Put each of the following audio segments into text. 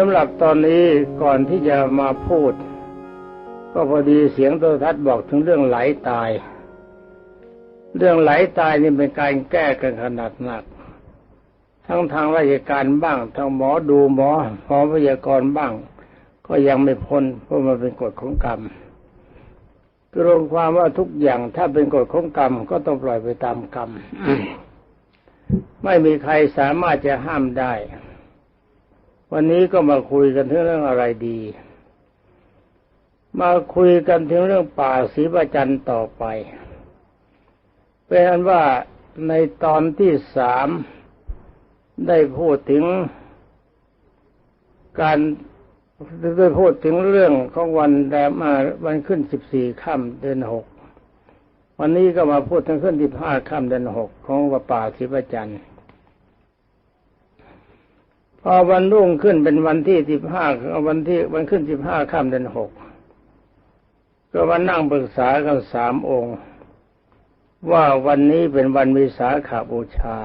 สำหรับตอนนี้ก่อนที่จะมาพูด ก็พอดีเสียงโทรทัศน์บอกถึงเรื่องไหลตาย เรื่องไหลตายนี่เป็นการแก้กันขนาดหนัก ทั้งทางราชการบ้างทางหมอดูหมอหมอพยากรณ์บ้าง ก็ยังไม่พ้นเพราะมันเป็นกฎของกรรมคือรวมความว่าทุกอย่างถ้าเป็นกฎของกรรมก็ต้องปล่อยไปตามกรรมไม่มีใครสามารถจะห้ามได้ วันนี้ก็มาคุยกันถึงเรื่องอะไรดี มาคุยกันถึงเรื่องป่าศรีประจันต่อไปเป็นอันว่าในตอนที่สามได้พูดถึงการได้พูดถึงเรื่องของวันแรมมาวันขึ้นสิบสี่ค่ำเดือนหกวันนี้ก็มาพูดถึงขึ้นที่ห้าค่ำเดือนหกของวัป่าศรีประจันทร์ พอวันรุ่งขึ้นเป็นวันที่สิบห้าวันที่วันขึ้นสิบห้าค่ำเดือนหกก็มานั่งปรึกษากันสามองค์ ว่าวันนี้เป็นวันวิสาขาบูชา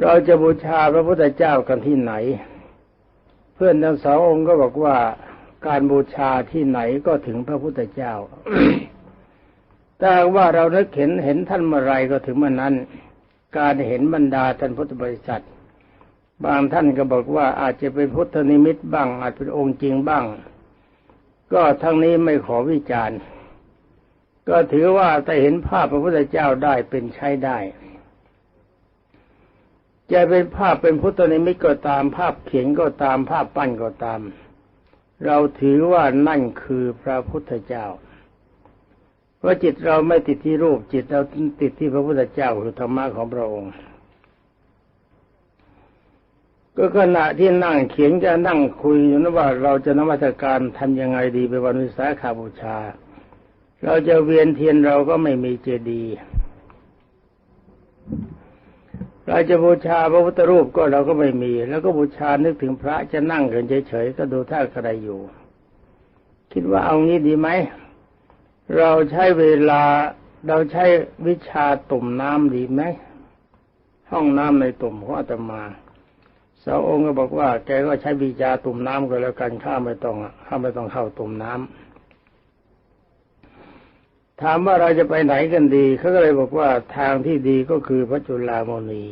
เราจะบูชาพระพุทธเจ้ากันที่ไหน เพื่อนทั้งสององค์ก็บอกว่าการบูชาที่ไหนก็ถึงพระพุทธเจ้าถ้าว่าเรานึกเห็นเห็นท่านเมื่อไรก็ถึงเมื่อนั้น การเห็นบรรดาท่านพุทธบริษัท บางท่านก็บอกว่าอาจจะเป็นพุทธนิมิตบ้าง อาจเป็นองค์จริงบ้าง ก็ทั้งนี้ไม่ขอวิจารณ์ ก็ถือว่าถ้าเห็นภาพพระพุทธเจ้าได้เป็นใช้ได้จะเป็นภาพเป็นพุทธนิมิตก็ตามภาพเขียนก็ตามภาพปั้นก็ตาม เราถือว่านั่นคือพระพุทธเจ้า เพราะจิตเราไม่ติดที่รูปจิตเราติดที่พระพุทธเจ้าคือธรรมะของพระองค์ ก็ขณะที่นั่งเขียนจะนั่งคุยอยู่นะว่าเราจะนมัสการทำยังไงดีไปวันวิสาขาบูชา เราจะเวียนเทียนเราก็ไม่มีเจดีย์เราจะบูชาพระพุทธรูปก็เราก็ไม่มี แล้วก็บูชานึกถึงพระจะนั่งกันเฉยๆก็ดูท่าใครอยู่ คิดว่าเอางี้ดีไหมเราใช้เวลาเราใช้วิชาตุ่มน้ำดีไหมห้องน้ำในตุ่มของอาตมา สาวองค์ก็บอกว่า แกก็ใช้วิชาตุ่มน้ำก็แล้วกันข้าไม่ต้องข้าไม่ต้องเข้าตุ่มน้ำถามว่าเราจะไปไหนกันดีเขาก็เลยบอกว่าทางที่ดีก็คือพระจุลามณี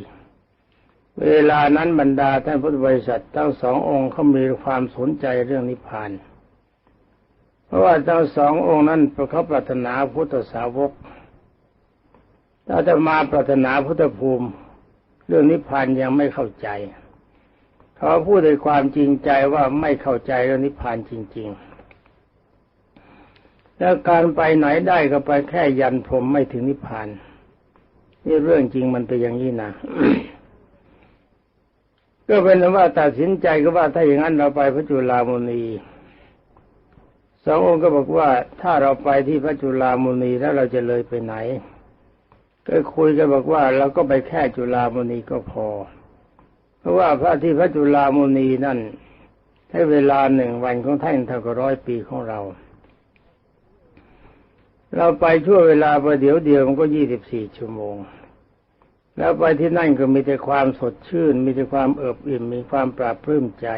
เวลานั้นบรรดาท่านพุทธบริษัททั้งสององค์เขามีความสนใจเรื่องนิพพาน เพราะว่าทั้งสององค์นั้นเขาปรารถนาพุทธสาวกถ้าจะมาปรารถนาพุทธภูมิ เรื่องนิพพานยังไม่เข้าใจ เขาพูดด้วยความจริงใจว่าไม่เข้าใจเรื่องนิพพานจริง ๆ แล้วการไปไหนได้ก็ไปแค่ยันพรมไม่ถึงนิพพานนี่เรื่องจริงมันเป็นอย่างนี้นะก็เป็นว่าตัดสินใจก็ว่าถ้าอย่างนั้นเราไปพระจุลามุนีสององค์ก็บอกว่าถ้าเราไปที่พระจุลามุนีแล้วเราจะเลยไปไหน ก็คุยกันบอกว่าเราก็ไปแค่จุลามุนีก็พอ เพราะว่าพระที่พระจุลามุนีนั่นให้เวลาหนึ่งวันของท่านเท่ากับร้อยปีของเรา เราไปชั่วเวลาประเดี๋ยวเดียวมันก็ยี่สิบสี่ชั่วโมง แล้วไปที่นั่นก็มีแต่ความสดชื่น มีแต่ความเอิบอิ่ม มีความปราบปลื้มใจ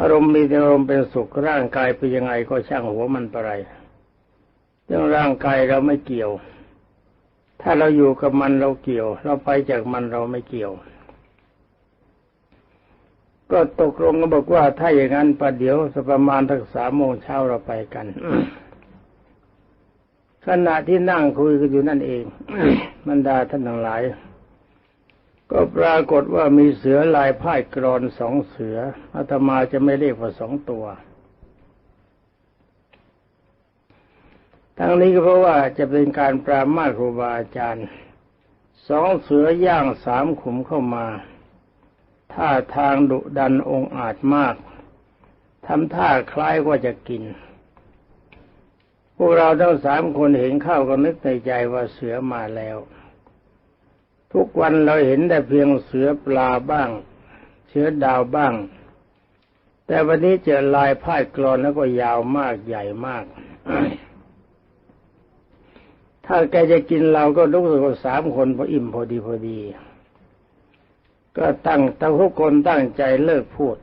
อารมณ์มีแต่อารมณ์เป็นสุขร่างกายเป็นยังไงก็ช่างหัวมันไปไรเรื่องร่างกายเราไม่เกี่ยว ถ้าเราอยู่กับมันเราเกี่ยว เราไปจากมันเราไม่เกี่ยว ก็ตกลงกันบอกว่าถ้าอย่างนั้นประเดี๋ยวสักประมาณทักสามโมงเช้าเราไปกันขณะที่นั่งคุยกันอยู่นั่นเองบรรดาท่านทั้งหลาย ก็ปรากฏว่ามีเสือลายพ่ายกรอนสองเสืออาตมาจะไม่เรียกว่าสองตัวทั้งนี้ก็เพราะว่าจะเป็นการปรามาสครูบาอาจารย์สองเสือย่างสามขุมเข้ามา ท่าทางดุดันองอาจมากทำท่าคล้ายว่าจะกิน พวกเราทั้งสามคนเห็นเข้าก็นึกในใจว่าเสือมาแล้ว ทุกวันเราเห็นแต่เพียงเสือปลาบ้าง เสือดาวบ้าง แต่วันนี้เจอลายพาดกรอนแล้วก็ยาวมากใหญ่มาก ถ้าแกจะกินเราก็รู้สึกว่าสามคนพออิ่มพอดีพอดี ก็ตั้งแต่ทุกคนตั้งใจเลิกพูด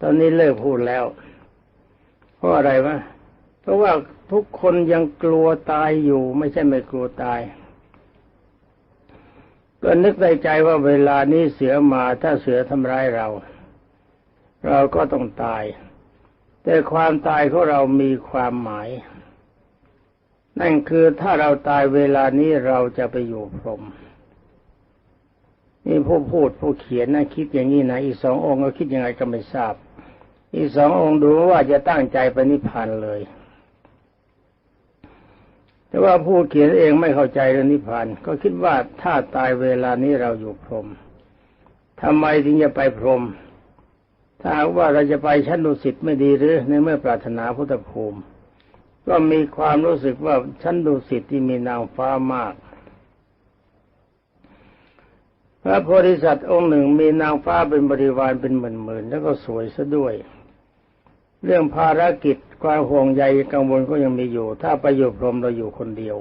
ตอนนี้เลิกพูดแล้ว เพราะอะไรวะเพราะว่าทุกคนยังกลัวตายอยู่ ไม่ใช่ไม่กลัวตายก็นึกในใจว่าเวลานี้เสือมาถ้าเสือทำร้ายเรา เราก็ต้องตาย แต่ความตายของเรามีความหมาย นั่นคือถ้าเราตายเวลานี้เราจะไปอยู่พรหม นี่ผู้พูดผู้เขียนนะคิดอย่างนี้นะอีกสององค์ก็คิดยังไงก็ไม่ทราบ อีกสององค์ดูว่าจะตั้งใจไปนิพพานเลย แต่ว่าผู้เขียนเองไม่เข้าใจเรื่องนิพพานก็คิดว่าถ้าตายเวลานี้เราอยู่พรหมทำไมถึงจะไปพรหมถ้าว่าเราจะไปชั้นดุสิตไม่ดีหรือในเมื่อปรารถนาพุทธภูมิ ก็มีความรู้สึกว่าชั้นดุสิตที่มีนางฟ้ามาก พระโพธิสัตว์องค์หนึ่งมีนางฟ้าเป็นบริวารเป็นหมื่นๆแล้วก็สวยซะด้วย เรื่องภารกิจความห่วงใยกังวลก็ยังมีอยู่ ถ้าไปอยู่พรหมเราอยู่คนเดียว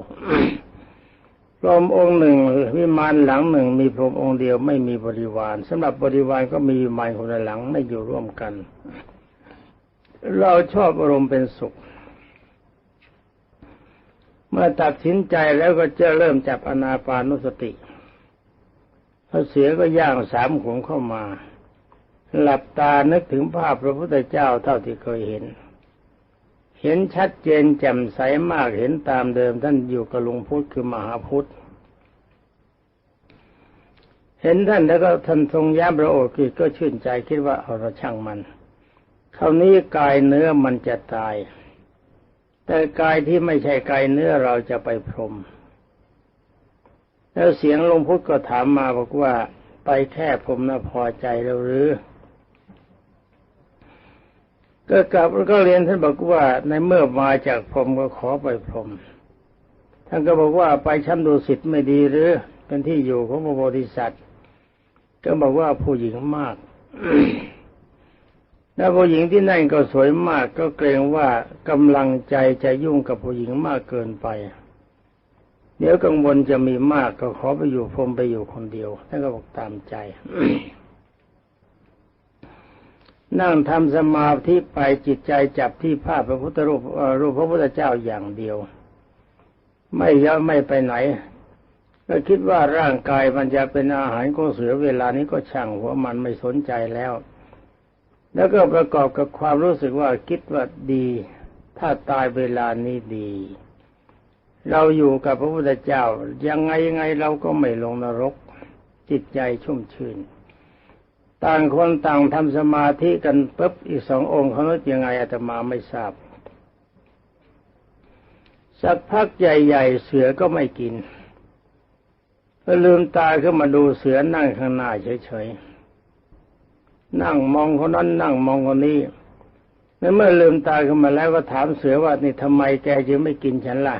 พรหมองค์หนึ่งวิมานหลังหนึ่ง มีพรหมองค์เดียวไม่มีบริวารสำหรับบริวารก็มีวิมานคนละหลังไม่อยู่ร่วมกัน เราชอบอารมณ์เป็นสุข เมื่อตัดสินใจแล้วก็จะเริ่มจับอนาปานุสติ พระเสือก็ย่างสามขงเข้ามา หลับตานึกถึงภาพพระพุทธเจ้าเท่าที่เคยเห็น เห็นชัดเจนแจ่มใสมากเห็นตามเดิมท่านอยู่กับหลุงพุทธคือมหาพุทธเห็นท่านแล้วก็ท่านทรงย้ำพระโอษฐ์ก็ชื่นใจคิดว่าเอาเราช่างมันคราวนี้กายเนื้อมันจะตาย แต่กายที่ไม่ใช่กายเนื้อเราจะไปพรหม แล้วเสียงหลวงพุทธก็ถามมาบอกว่า ไปแค่ผมนะพอใจแล้วหรือก็กลับก็เรียนท่านบอกว่าในเมื่อมาจากพรมก็ขอไปพรมท่านก็บอกว่าไปชั้นดุสิตไม่ดีหรือเป็นที่อยู่ของพระโพธิสัตว์ก็บอกว่าผู้หญิงมากแล้วผู้หญิงที่นั่นก็สวยมาก ก็เกรงว่ากำลังใจจะยุ่งกับผู้หญิงมากเกินไป เดี๋ยวกังวลจะมีมากก็ขอไปอยู่พรมไปอยู่คนเดียวท่านก็บอกตามใจนั่งทำสมาธิไปจิตใจจับที่ภาพพระพุทธรูปรูปพระพุทธเจ้าอย่างเดียว ไม่ย่อไม่ไปไหนก็คิดว่าร่างกายมันจะเป็นอาหารของเสือเวลานี้ก็ช่างหัวมันไม่สนใจแล้ว แล้วก็ประกอบกับความรู้สึกว่าคิดว่าดี ถ้าตายเวลานี้ดี เราอยู่กับพระพุทธเจ้า ยังไงยังไงเราก็ไม่ลงนรก จิตใจชุ่มชื่น ต่างคนต่างทำสมาธิกันปุ๊บอีกสององค์เขาคิดยังไงอาตมาไม่ทราบ สักพักใหญ่ ๆ เสือก็ไม่กินก็ลืมตาขึ้นมาดูเสือนั่งข้างหน้าเฉยๆ นั่งมองคนนั้นนั่งมองคนนี้แล้วเมื่อลืมตาขึ้นมาแล้วก็ถามเสือว่านี่ทำไมแกจึงไม่กินฉันล่ะ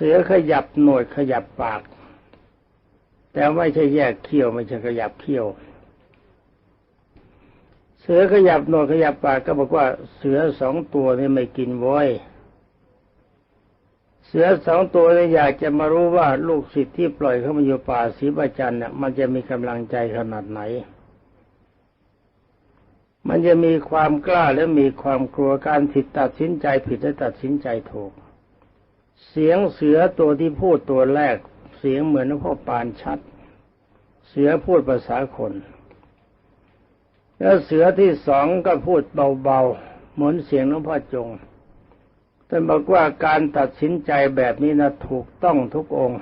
เสือขยับหนวดขยับปาก แต่ไม่ใช่แยกเขี้ยวไม่ใช่ขยับเขี้ยว เสือขยับหนวดขยับปากก็บอกว่าเสือสองตัวนี่ไม่กินว้อยเสือสองตัวนี่อยากจะมารู้ว่าลูกศิษย์ที่ปล่อยเข้ามาอยู่ป่าศรีประจันเนี่ยมันจะมีกำลังใจขนาดไหน มันจะมีความกล้าและมีความกลัวการผิดตัดสินใจผิดและตัดสินใจถูก เสียงเสือตัวที่พูดตัวแรก เสียงเหมือนพ่อปานชัด เสือพูดภาษาคน แล้วเสือที่สองก็พูดเบาๆเหมือนเสียงหลวงพ่อจงท่านบอกว่าการตัดสินใจแบบนี้นะถูกต้องทุกองค์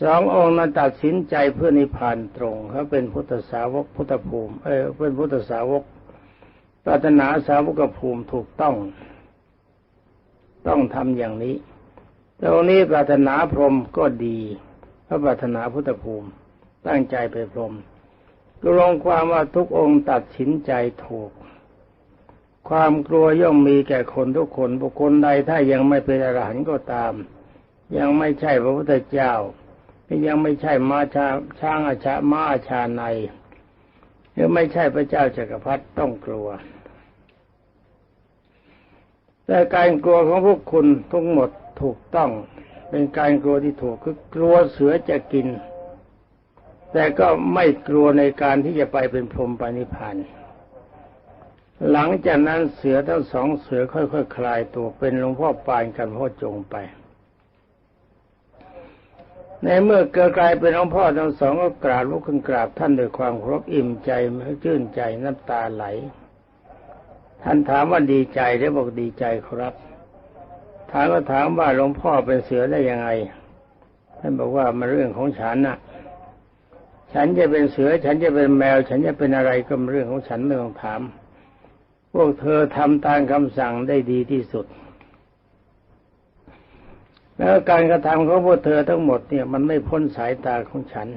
สององค์นั้นตัดสินใจเพื่อนิพพานตรงเขาเป็นพุทธสาวกพุทธภูมิ เออเป็นพุทธสาวกปรารถนาสาวกภูมิถูกต้อง ต้องทำอย่างนี้ ตรงนี้ปรารถนาพรหมก็ดีพระปรารถนาพุทธภูมิ ตั้งใจไปพรหมก็ลงความว่าทุกองค์ตัดสินใจถูก ความกลัวย่อมมีแก่คนทุกคน บุคคลใดถ้ายังไม่เป็นอรหันต์ก็ตาม ยังไม่ใช่พระพุทธเจ้ายังไม่ใช่มาชาช้างอาชามาอาชาในยังไม่ใช่พระเจ้าจักรพรรดิต้องกลัว แต่การกลัวของพวกคุณทั้งหมดถูกต้อง เป็นการกลัวที่ถูกคือกลัวเสือจะกิน แต่ก็ไม่กลัวในการที่จะไปเป็นพรหมปานิพพานหลังจากนั้นเสือทั้งสองเสือค่อยๆคคลายตัวเป็นหลวงพ่อปานกันพ่อจงไป ในเมื่อเกิดกลายเป็นหลวงพ่อทั้งสองก็กราบลุกขึ้นกราบท่านด้วยความเคารพอิ่มใจชื่นใจน้ำตาไหล ท่านถามว่าดีใจได้บอกดีใจครับถามก็ถามว่าหลวงพ่อเป็นเสือได้ยังไง ท่านบอกว่ามันเรื่องของฉันน่ะ ฉันจะเป็นเสือ ฉันจะเป็นแมว ฉันจะเป็นอะไรก็เป็นเรื่องของฉันไม่ต้องถาม พวกเธอทำตามคำสั่งได้ดีที่สุด แล้วการกระทำของพวกเธอทั้งหมดเนี่ยมันไม่พ้นสายตาของฉัน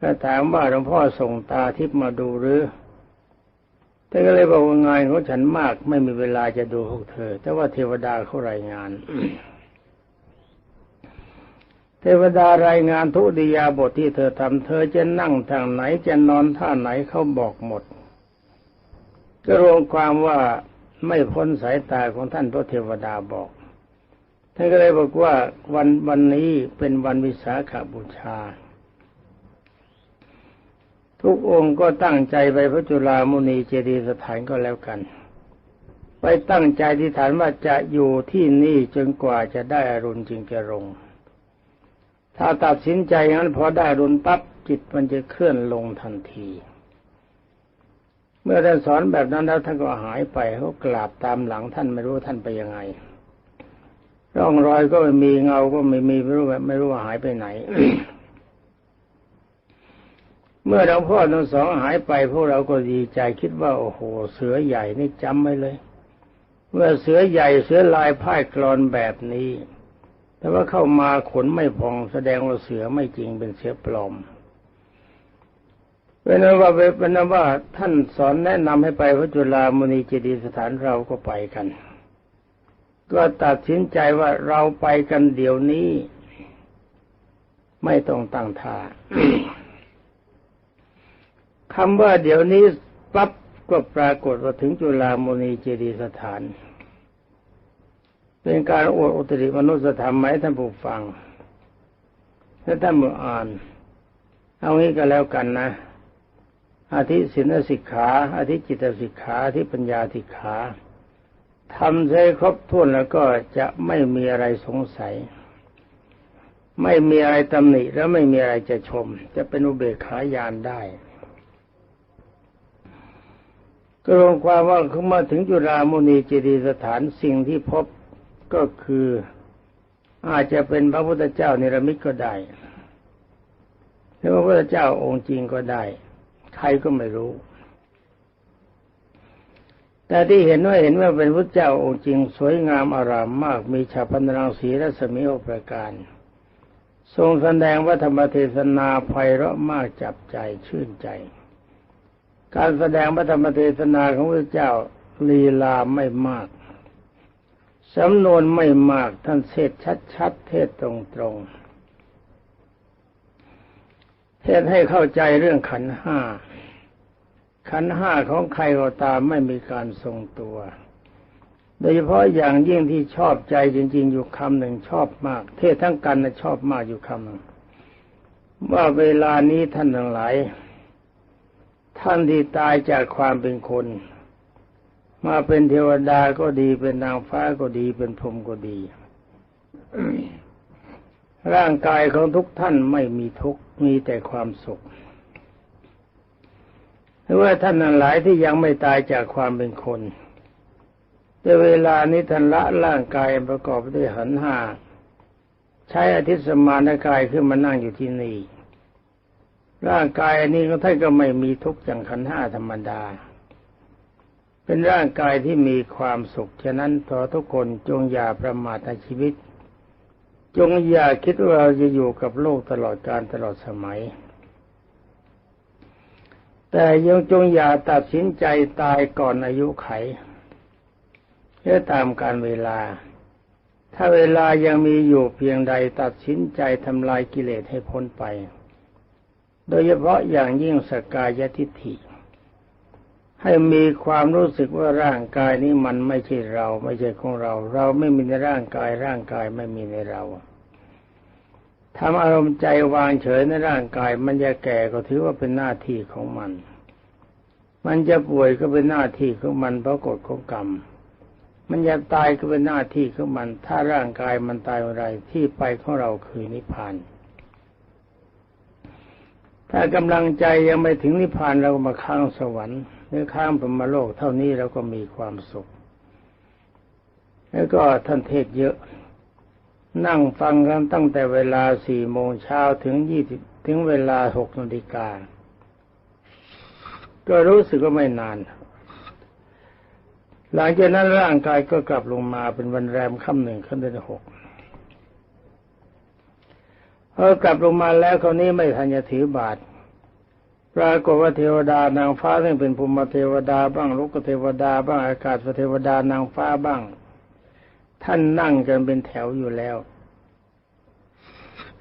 ก็ถามว่าหลวงพ่อส่งตาทิพมาดูหรือ แต่ก็เลยบอกว่างานของฉันมากไม่มีเวลาจะดูพวกเธอ แต่ว่าเทวดาเขารายงาน เทวดารายงานทุติยาบทที่เธอทำเธอจะนั่งทางไหนจะนอนท่าไหนเขาบอกหมด ก็รวมความว่าไม่พ้นสายตาของท่านพระเทวดาบอกท่านก็เลยบอกว่าวันวันนี้เป็นวันวิสาขบูชา ทุกองค์ก็ตั้งใจไปพระจุลามุนีเจดีย์สถานก็แล้วกัน ไปตั้งใจที่ฐานว่าจะอยู่ที่นี่จนกว่าจะได้อรุณจึงจะลง ถ้าตัดสินใจงั้นพอได้อรุณปั๊บจิตมันจะเคลื่อนลงทันที เมื่อท่านสอนแบบนั้นแล้วท่านก็หายไปเขากราบตามหลังท่านไม่รู้ท่านไปยังไง ร่องรอยก็ไม่มีเงาก็ไม่มีไม่รู้ไม่รู้ว่าหายไปไหน เมื่อหลวงพ่อทั้งสองหายไปพวกเราก็ดีใจคิดว่าโอ้โห เสือใหญ่นี่จำไว้เลย เมื่อเสือใหญ่เสือลายพ่ายกรอนแบบนี้ แต่ว่าเข้ามาขนไม่พองแสดงว่าเสือไม่จริงเป็นเสือปลอมเป็นนั้นว่าเป็นนั้นว่าท่านสอนแนะนำให้ไปพระจุลามณีเจดีย์สถานเราก็ไปกัน ก็ตัดสินใจว่าเราไปกันเดี๋ยวนี้ ไม่ต้องตั้งท่า คำว่าเดี๋ยวนี้ปั๊บก็ปรากฏว่าถึงจุฬามณีเจดีสถาน เป็นการอวดอุตริมนุสธรรมไหมท่านผู้ฟังถ้าท่านมืออ่าน เอางี้ก็แล้วกันนะอาทิศินสิกขาอาทิจิตสิกขาอาทิปัญญาสิกขาทำใช้ครบถ้วนแล้วก็จะไม่มีอะไรสงสัย ไม่มีอะไรตำหนิแล้วไม่มีอะไรจะชม จะเป็นอุเบกขาญาณได้ ก็รวมความว่าเขามาถึงจุฬามุนีเจดีสถานสิ่งที่พบก็คืออาจจะเป็นพระพุทธเจ้าเนรมิตก็ได้หรือพระพุทธเจ้าองค์จริงก็ได้ ใครก็ไม่รู้ แต่ที่เห็นว่าเห็นว่าเป็นพระเจ้าองค์จริง สวยงามอารามมาก มีฉาพันรังสีรัศมีโอประการ ทรงแสดงว่าธรรมเทศนาไพเราะมากจับใจชื่นใจ การแสดงพระธรรมเทศนาของพระเจ้าลีลาไม่มาก สำนวนไม่มากท่านเทศชัดๆเทศตรงๆ เทศให้เข้าใจเรื่องขันห้า ขันห้าของใครก็ตามไม่มีการทรงตัว โดยเฉพาะอย่างยิ่งที่ชอบใจจริง ๆ อยู่คำหนึ่งชอบมาก เทศทั้งกันนะชอบมากอยู่คำหนึ่งว่าเวลานี้ท่านทั้งหลาย ท่านที่ตายจากความเป็นคน มาเป็นเทวดาก็ดีเป็นนางฟ้าก็ดีเป็นพรหมก็ดี ร่างกายของทุกท่านไม่มีทุกข์มีแต่ความสุขหรือว่าท่านนั้นหลายที่ยังไม่ตายจากความเป็นคน แต่เวลานี้ท่านละร่างกายประกอบด้วยหันห้าใช้อธิสมานกายขึ้นมานั่งอยู่ที่นี่ ร่างกายนี้ก็ท่านก็ไม่มีทุกข์อย่างขันห้าธรรมดา เป็นร่างกายที่มีความสุข ฉะนั้นขอทุกคนจงอย่าประมาทในชีวิต จงอย่าคิดว่าเราจะอยู่กับโลกตลอดการตลอดสมัย แต่ยังจงอย่าตัดสินใจตายก่อนอายุไขเพื่อตามการเวลา ถ้าเวลายังมีอยู่เพียงใดตัดสินใจทำลายกิเลสให้พ้นไป โดยเฉพาะอย่างยิ่งสกายทิฏฐิ ให้มีความรู้สึกว่าร่างกายนี้มันไม่ใช่เรา ไม่ใช่ของเรา เราไม่มีในร่างกายร่างกายไม่มีในเราทำอารมณ์ใจวางเฉยในร่างกาย มันจะแก่ก็ถือว่าเป็นหน้าที่ของมัน มันจะป่วยก็เป็นหน้าที่ของมันเพราะกฎของกรรม มันจะตายก็เป็นหน้าที่ของมัน ถ้าร่างกายมันตายอะไรที่ไปของเราคือนิพพาน ถ้ากำลังใจยังไม่ถึงนิพพานเรามาค้างสวรรค์หรือค้างพรมโลกเท่านี้เราก็มีความสุข แล้วก็ท่านเทศเยอะ นั่งฟังกันตั้งแต่เวลาสี่โมงเช้าถึงยี่สิบถึงเวลาหกนาฬิกาก็รู้สึกว่าไม่นาน หลังจากนั้นร่างกายก็กลับลงมาเป็นวันแรมค่ำหนึ่งค่ำเดือนหก พอกลับลงมาแล้วคราวนี้ไม่ทันจะถือบาทปรากฏว่าเทวดานางฟ้าซึ่งเป็นภูมิเทวดาบ้างลูกเทวดาบ้างอากาศเทวดานางฟ้าบ้าง ท่านนั่งกันเป็นแถวอยู่แล้ว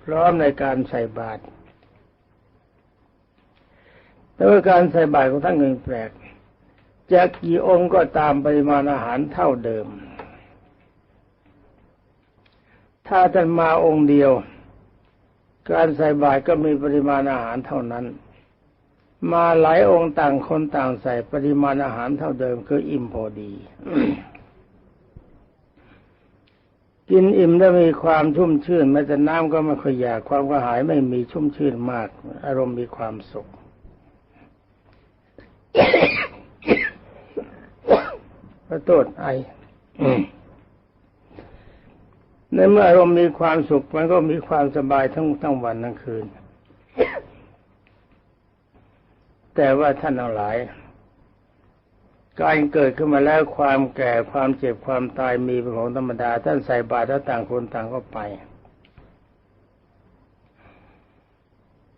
พร้อมในการใส่บาตรแต่ว่าการใส่บาตรของท่านเงินแปลกจะกี่องค์ก็ตามปริมาณอาหารเท่าเดิม ถ้าท่านมาองค์เดียว การใส่บาตรก็มีปริมาณอาหารเท่านั้น มาหลายองค์ต่างคนต่างใส่ปริมาณอาหารเท่าเดิมคืออิ่มพอดี กินอิ่มแล้วมีความชุ่มชื่นแม้แต่น้ำก็ไม่ค่อยอยากความกระหายไม่มีชุ่มชื่นมาก อารมณ์มีความสุขขอโทษไอ ในเมื่ออารมณ์มีความสุขมันก็มีความสบายทั้งทั้งวันทั้งคืน แต่ว่าท่านเอาหลายการเกิดขึ้นมาแล้วความแก่ความเจ็บความตายมีเป็นของธรรมดา ท่านใส่บาตรแล้วต่างคนต่างก็ไป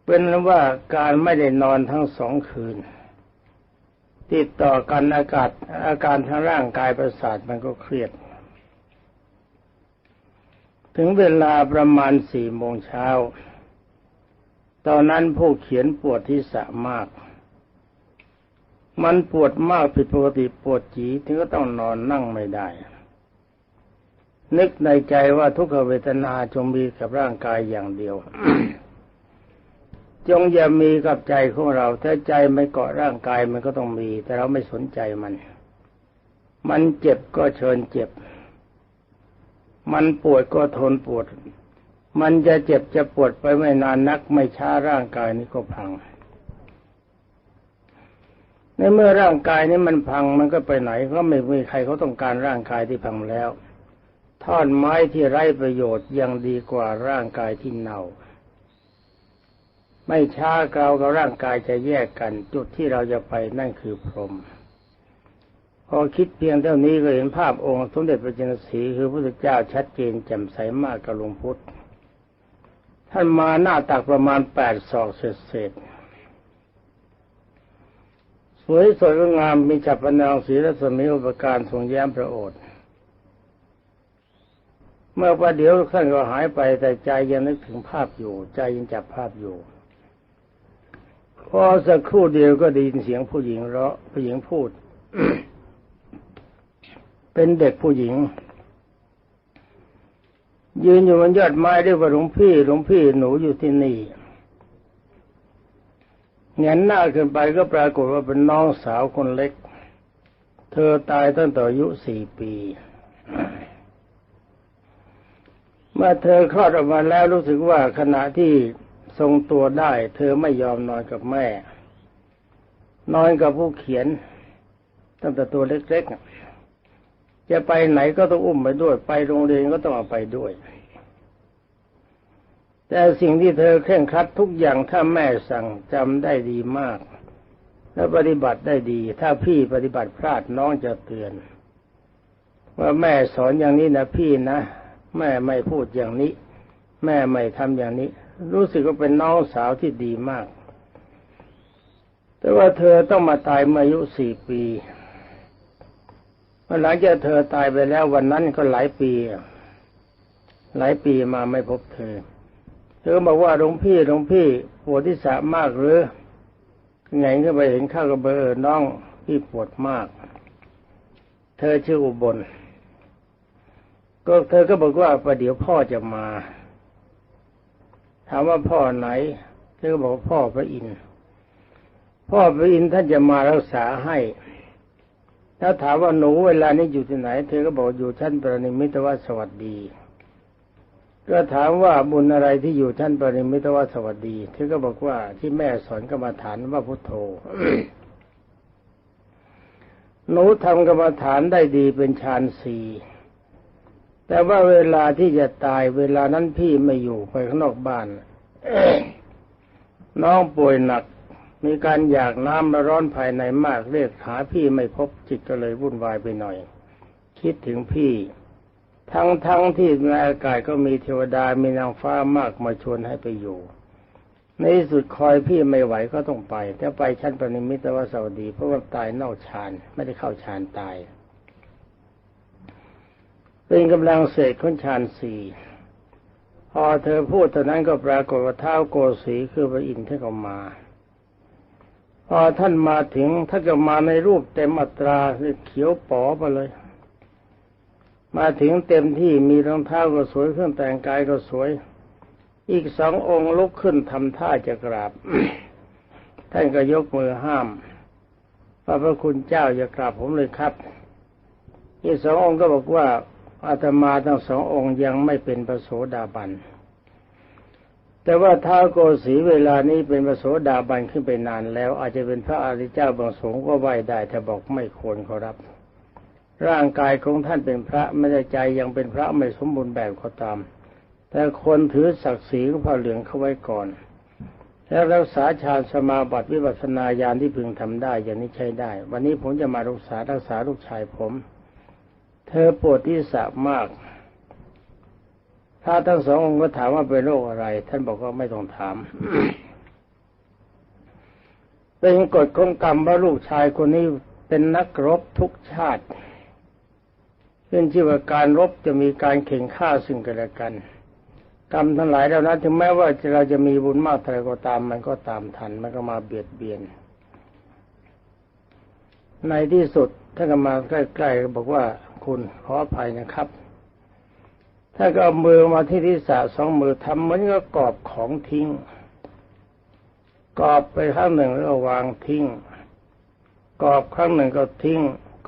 เป็นว่าการไม่ได้นอนทั้งสองคืน ติดต่อกันอากาศอาการทางร่างกายประสาทมันก็เครียด ถึงเวลาประมาณสี่โมงเช้า ตอนนั้นผู้เขียนปวดที่สะมาก มันปวดมากผิดปกติปวดจีถึงก็ต้องนอนนั่งไม่ได้ นึกในใจว่าทุกขเวทนาจงมีกับร่างกายอย่างเดียว จงอย่ามีกับใจของเรา ถ้าใจไม่เกาะร่างกายมันก็ต้องมี แต่เราไม่สนใจมัน มันเจ็บก็เชิญเจ็บ มันปวดก็ทนปวด มันจะเจ็บจะปวดไปไม่นานนัก ไม่ช้าร่างกายนี้ก็พัง ในเมื่อร่างกายนี้มันพังมันก็ไปไหนก็ไม่มีใครเขาต้องการร่างกายที่พังแล้วท่อนไม้ที่ไร้ประโยชน์ยังดีกว่าร่างกายที่เน่า ไม่ช้าเกากับร่างกายจะแยกกัน จุดที่เราจะไปนั่นคือพรหม พอคิดเพียงเท่านี้ก็เห็นภาพองค์สมเด็จพระจินสีคือพระพุทธเจ้าชัดเจนแจ่มใสมากกับหลวงพุทธท่านมาหน้าตักประมาณแปดศอกเศษสวยสดงามมีจับปนางศีและสมีอุปการทรงแย้มพระโอษฐ์เมื่อประเดี๋ยวท่านก็หายไปแต่ใจยังนึกถึงภาพอยู่ ใจยังจับภาพอยู่ พอสักครู่เดียวก็ได้ยินเสียงผู้หญิงเราะผู้หญิงพูด เป็นเด็กผู้หญิง ยืนอยู่บนยอดไม้เรียกว่าหลวงพี่หลวงพี่หนูอยู่ที่นี่เงนหน้าขึ้นไปก็ปรากฏว่าเป็นน้องสาวคนเล็ก เธอตายตั้งแต่อายุสี่ปี เมื่อเธอคลอดออกมาแล้วรู้สึกว่าขณะที่ทรงตัวได้ เธอไม่ยอมนอนกับแม่ นอนกับผู้เขียนตั้งแต่ตัวเล็กๆ จะไปไหนก็ต้องอุ้มไปด้วย ไปโรงเรียนก็ต้องเอาไปด้วย แต่สิ่งที่เธอเคร่งครัดทุกอย่างถ้าแม่สั่งจำได้ดีมาก และปฏิบัติได้ดี ถ้าพี่ปฏิบัติพลาดน้องจะเตือน ว่าแม่สอนอย่างนี้นะพี่นะ แม่ไม่พูดอย่างนี้ แม่ไม่ทำอย่างนี้ รู้สึกว่าเป็นน้องสาวที่ดีมาก แต่ว่าเธอต้องมาตายเมื่ออายุสี่ปี หลังจากเธอตายไปแล้ววันนั้นก็หลายปี หลายปีมาไม่พบเธอ เธอบอกว่าหลวงพี่หลวงพี่ปวดที่สะมากหรือไงก็ไปเห็นข้าวกระเบอน้องพี่ปวดมาก เธอชื่ออุบล ก็เธอก็บอกว่าประเดี๋ยวพ่อจะมา ถามว่าพ่อไหน เธอก็บอกพ่อพระอินทร์พ่อพระอินทร์ท่านจะมารักษาให้ ถ้าถามว่าหนูเวลานี้อยู่ที่ไหน เธอก็บอกอยู่ชั้นปรนิมิตวสวัสดี ก็ถามว่าบุญอะไรที่อยู่ชั้นปรนิมิตวสวัสดี เธอก็บอกว่าที่แม่สอนกรรมฐานว่าพุทโธหนูทำกรรมฐานได้ดีเป็นฌานสี่แต่ว่าเวลาที่จะตายเวลานั้นพี่ไม่อยู่ไปข้างนอกบ้านน้องป่วยหนัก มีการอยากน้ำและร้อนภายในมากเรียกหาพี่ไม่พบจิตก็เลยวุ่นวายไปหน่อย คิดถึงพี่ ทั้งทั้งที่ในอากาศก็มีเทวดามีนางฟ้ามากมาชวนให้ไปอยู่ ในที่สุดคอยพี่ไม่ไหวก็ต้องไปแต่ไปชั้นปณิมิตวสวดี เพราะว่าตายนอกฌานไม่ได้เข้าฌานตายเป็นกำลังเศษของฌานสี่พอเธอพูดตอนนั้นก็ปรากฏว่าเท้าโกสีคือพระอินทร์ท่านก็มา พอท่านมาถึงท่านก็มาในรูปเต็มอัตราเขียวป๋อมาเลย มาถึงเต็มที่มีรองเท้าก็สวยเครื่องแต่งกายก็สวย อีกสององค์ลุกขึ้นทำท่าจะกราบ ท่านก็ยกมือห้ามพระพระคุณเจ้าอย่ากราบผมเลยครับอีกสององค์ก็บอกว่าอาตมาทั้งสององค์ยังไม่เป็นพระโสดาบัน แต่ว่าท้าวโกสีเวลานี้เป็นพระโสดาบันขึ้นไปนานแล้ว อาจจะเป็นพระอริยเจ้าบางสงฆ์ก็ไหวได้แต่บอกไม่ควรขอรับ ร่างกายของท่านเป็นพระไม่ได้ใจยังเป็นพระไม่สมบูรณ์แบบก็ตาม แต่คนถือศักดิ์ศรีของพระเหลืองเข้าไว้ก่อน แล้วรักษาฌานสมาบัติวิปัสสนาญาณที่พึงทำได้อย่างนี้ใช้ได้ วันนี้ผมจะมารักษารักษาลูกชายผม เธอปวดที่สะมาก ถ้าทั้งสององค์ก็ถามว่าเป็นโรคอะไร ท่านบอกว่าไม่ต้องถาม เป็นกฎของกรรมว่าลูกชายคนนี้เป็นนักรบทุกชาติขึ้นชื่อว่าการรบจะมีการเข่งฆ่าซึ่งกันและกัน กรรมทั้งหลายเหล่านั้นถึงแม้ว่าเราจะมีบุญมากเท่าไรก็ตาม มันก็ตามทัน มันก็มาเบียดเบียน ในที่สุดท่านก็มาใกล้ๆบอกว่าคุณขออภัยนะครับ ถ้าก็เอามือมาที่ทิศะสองมือทำเหมือนก็กอบของทิ้ง กอบไปข้างหนึ่งแล้ววางทิ้ง กอบครั้งหนึ่งก็ทิ้ง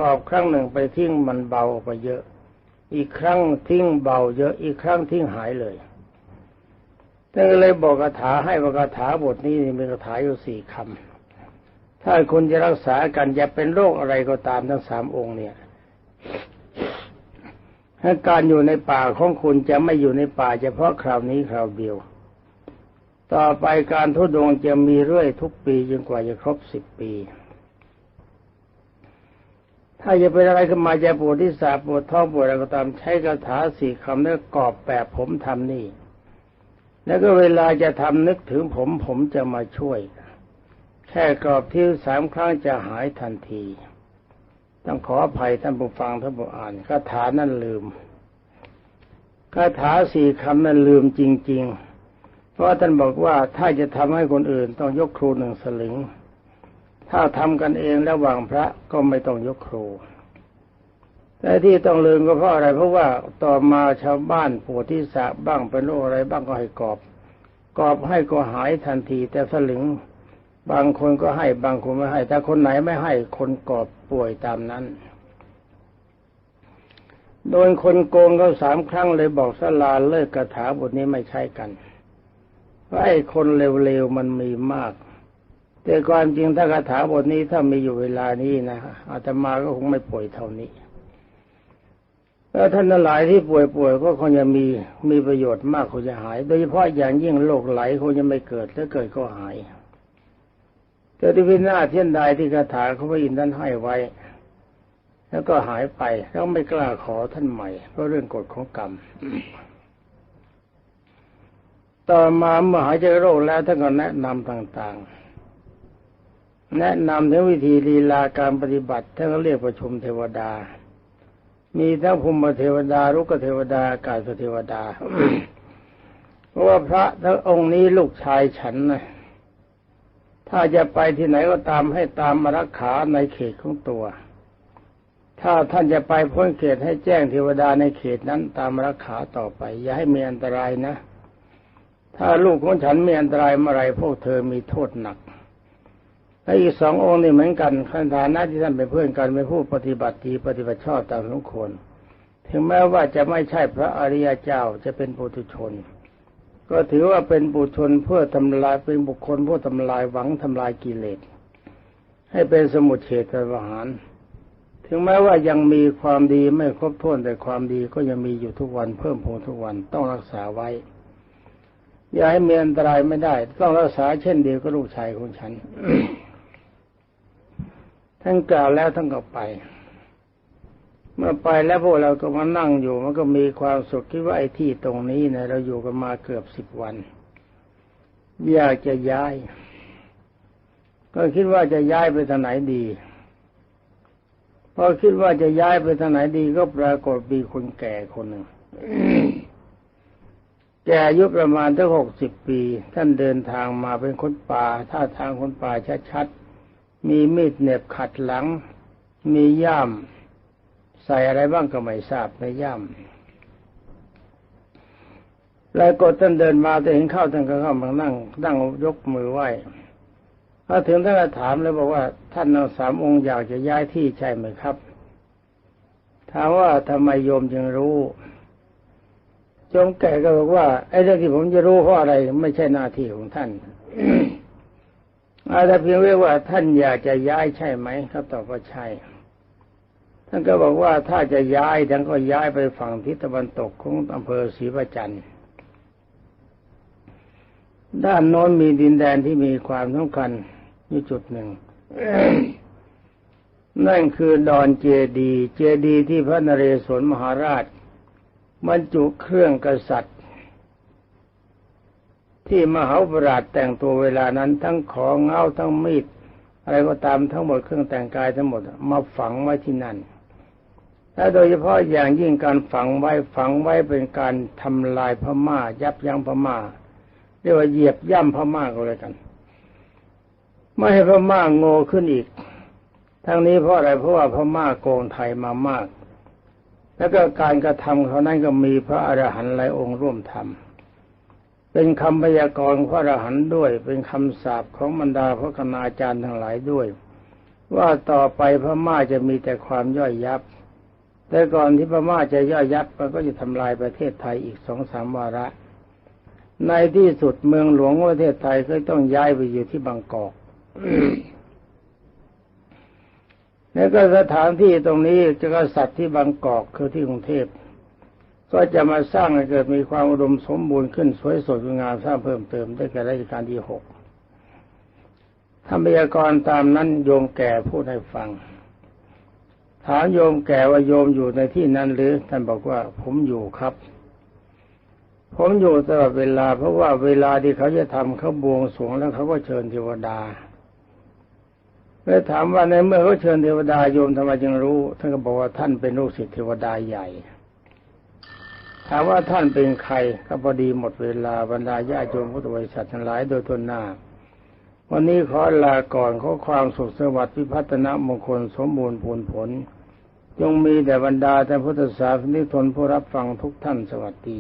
กอบครั้งหนึ่งไปทิ้งมันเบาไปเยอะ อีกครั้งทิ้งเบาเยอะ อีกครั้งทิ้งหายเลยท่านก็เลยบอกคาถาให้ว่าคาถาบทนี้มีคาถาอยู่สี่คำถ้าคุณจะรักษากันจะเป็นโรคอะไรก็ตามทั้งสามองค์เนี่ย ถ้าการอยู่ในป่าของคุณจะไม่อยู่ในป่าเฉพาะคราวนี้คราวเดียว ต่อไปการทุดงจะมีเรื่อยทุกปีจนกว่าจะครบสิบปี ถ้าจะเป็นอะไรขึ้นมาจะปวดที่สาปวดท้องปวดอะไรก็ตามใช้คาถาสี่คำแล้วกอบแปบผมทำนี่ แล้วก็เวลาจะทำนึกถึงผมผมจะมาช่วย แค่กรอบที่สามครั้งจะหายทันที ต้องขออภัยท่านผู้ฟังท่านผู้อ่านคาถานั่นลืมคาถาสี่คำนั้นลืมจริง ๆ เพราะท่านบอกว่าถ้าจะทำให้คนอื่นต้องยกครูหนึ่งสลึง ถ้าทำกันเองระหว่างพระก็ไม่ต้องยกครูแต่ที่ต้องลืมก็เพราะอะไร เพราะว่าต่อมาชาวบ้านปวดที่สะบ้างเป็นโรคอะไรบ้างก็ให้กอบ กอบให้ก็หายทันทีแต่สลึง บางคนก็ให้บางคนไม่ให้ ถ้าคนไหนไม่ให้คนกอบป่วยตามนั้นโดนคนโกงเขาสามครั้งเลยบอกสลาเลิกกระถาบทนี้ไม่ใช่กันเพราะไอ้คนเร็วๆมันมีมาก แต่ความจริงถ้าคาถาบทนี้ถ้ามีอยู่เวลานี้นะอาตมาก็คงไม่ป่วยเท่านี้ แล้วท่านหลายที่ป่วยๆก็คงจะมีมีประโยชน์มากคงจะหาย โดยเฉพาะอย่างยิ่งโรคไหลคงจะไม่เกิดถ้าเกิดก็หาย แต่ที่วินาเทียนใดที่คาถาเขาพระอินทร์ท่านให้ไว้ แล้วก็หายไปแล้วไม่กล้าขอท่านใหม่ เพราะเรื่องกฎของกรรม ต่อมาเมื่อหายใจโรคแล้วท่านก็แนะนำต่างๆ แนะนำถึงวิธีลีลาการปฏิบัติท่านก็เรียกประชุมเทวดา มีทั้งภูมิเทวดารุกเทวดาอากาศเทวดาเพราะว่าพระทั้งองค์นี้ลูกชายฉันนะ ถ้าจะไปที่ไหนก็ตามให้ตามมารักขาในเขตของตัว ถ้าท่านจะไปพ้นเขตให้แจ้งเทวดาในเขตนั้นตามรักขาต่อไป อย่าให้มีอันตรายนะ ถ้าลูกของฉันมีอันตรายเมื่อไรพวกเธอมีโทษหนักและอีกสององค์นี่เหมือนกันขันฐานะที่ท่านเป็นเพื่อนกันเป็นผู้ปฏิบัติดีปฏิบัติชอบตามสมควรถึงแม้ว่าจะไม่ใช่พระอริยเจ้าจะเป็นปุถุชน ก็ถือว่าเป็นปุถุชนเพื่อทำลายเป็นบุคคลผู้ทำลายหวังทำลายกิเลสให้เป็นสมุทเฉทประหาร ถึงแม้ว่ายังมีความดีไม่ครบถ้วนแต่ความดีก็ยังมีอยู่ทุกวันเพิ่มพูนทุกวันต้องรักษาไว้ อย่าให้มีอันตรายไม่ได้ ต้องรักษาเช่นเดียวกับลูกชายของฉันท่านกล่าวแล้วท่านก็ไป เมื่อไปแล้วพวกเราก็มานั่งอยู่ มันก็มีความสุขคิดว่าไอ้ที่ตรงนี้นะเราอยู่กันมาเกือบสิบวันอยากจะย้าย ก็คิดว่าจะย้ายไปทางไหนดีพอคิดว่าจะย้ายไปทางไหนดีก็ปรากฏมีคนแก่คนหนึ่งแก่อายุประมาณทั้งหกสิบปี ท่านเดินทางมาเป็นคนป่าท่าทางคนป่าชัดๆมีมีดเหน็บขัดหลัง มีย่าม ใส่อะไรบ้างก็ไม่ทราบในย่าแล้วก็ท่านเดินมาแต่เห็นเข้าท่านก็เข้ามานั่งนั่งยกมือไหว้พอถึงท่านก็ถามเลยบอกว่า ท่านทั้งสามองค์อยากจะย้ายที่ใช่ไหมครับถามว่าทำไมโยมจึงรู้โยมแก่ก็บอกว่าไอ้เรื่องที่ผมจะรู้เพราะอะไร ไม่ใช่หน้าที่ของท่านอาแต่เพียงว่าท่านอยากจะย้ายใช่ไหมครับตอบว่าใช่ ท่านก็บอกว่าถ้าจะย้ายท่านก็ย้ายไปฝั่งทิศตะวันตกของอำเภอศรีประจันทร์ด้านโน้นมีดินแดนที่มีความสำคัญอยู่จุดหนึ่ง นั่นคือดอนเจดี เจดีที่พระนเรศวรมหาราชบรรจุเครื่องกษัตริย์ ที่มหาปราชแต่งตัวเวลานั้นทั้งของเงาทั้งมีด อะไรก็ตามทั้งหมดเครื่องแต่งกายทั้งหมด มาฝังไว้ที่นั่น และโดยเฉพาะอย่างยิ่งการฝังไว้ฝังไว้เป็นการทำลายพม่า ยับยั้งพม่าเรียกว่าเหยียบย่ำพม่าก็เลยกัน ไม่ให้พม่าโง่ขึ้นอีก ทั้งนี้เพราะอะไรเพราะว่าพม่าโกงไทยมามาก แล้วก็การกระทำเขานั้นก็มีพระอรหันต์หลายองค์ร่วมทำเป็นคำพยากรณ์พระอรหันต์ด้วย เป็นคำสาปของบรรดาพระคณาจารย์ทั้งหลายด้วย ว่าต่อไปพม่าจะมีแต่ความย่อยยับ แต่ก่อนที่พม่าจะย่อยยับมันก็จะทำลายประเทศไทยอีกสองสามวาระ ในที่สุดเมืองหลวงประเทศไทยก็ต้องย้ายไปอยู่ที่บางกอกแล้วก็สถานที่ตรงนี้จะกษัตริย์ที่บางกอกคือที่กรุงเทพก็จะมาสร้างให้เกิดมีความอุดมสมบูรณ์ขึ้นสวยสดงามสร้างเพิ่มเติมได้แก่ราชการที่หกทำพยากรตามนั้นโยมแก่พูดให้ฟัง ถามโยมแก่ว่าโยมอยู่ในที่นั้นหรือ ท่านบอกว่าผมอยู่ครับ ผมอยู่ตลอดเวลา เพราะว่าเวลาที่เขาจะทำเขาบวงสรวงแล้วเขาก็เชิญเทวดาเลยถามว่าในเมื่อเขาเชิญเทวดาโยมทำไมจึงรู้ ท่านก็บอกว่าท่านเป็นลูกศิษย์เทวดาใหญ่ ถามว่าท่านเป็นใครก็พอดีหมดเวลาบรรดาญาโยมพุทธบริษัททั้งหลายโดยทนหน้า วันนี้ขอลาก่อนขอความสุขสวัสดิ์พิพัฒนมงคลสมบูรณ์ผลผล จงมีแต่บรรดาแต่พุทธศาสนิกชนผู้รับฟังทุกท่านสวัสดี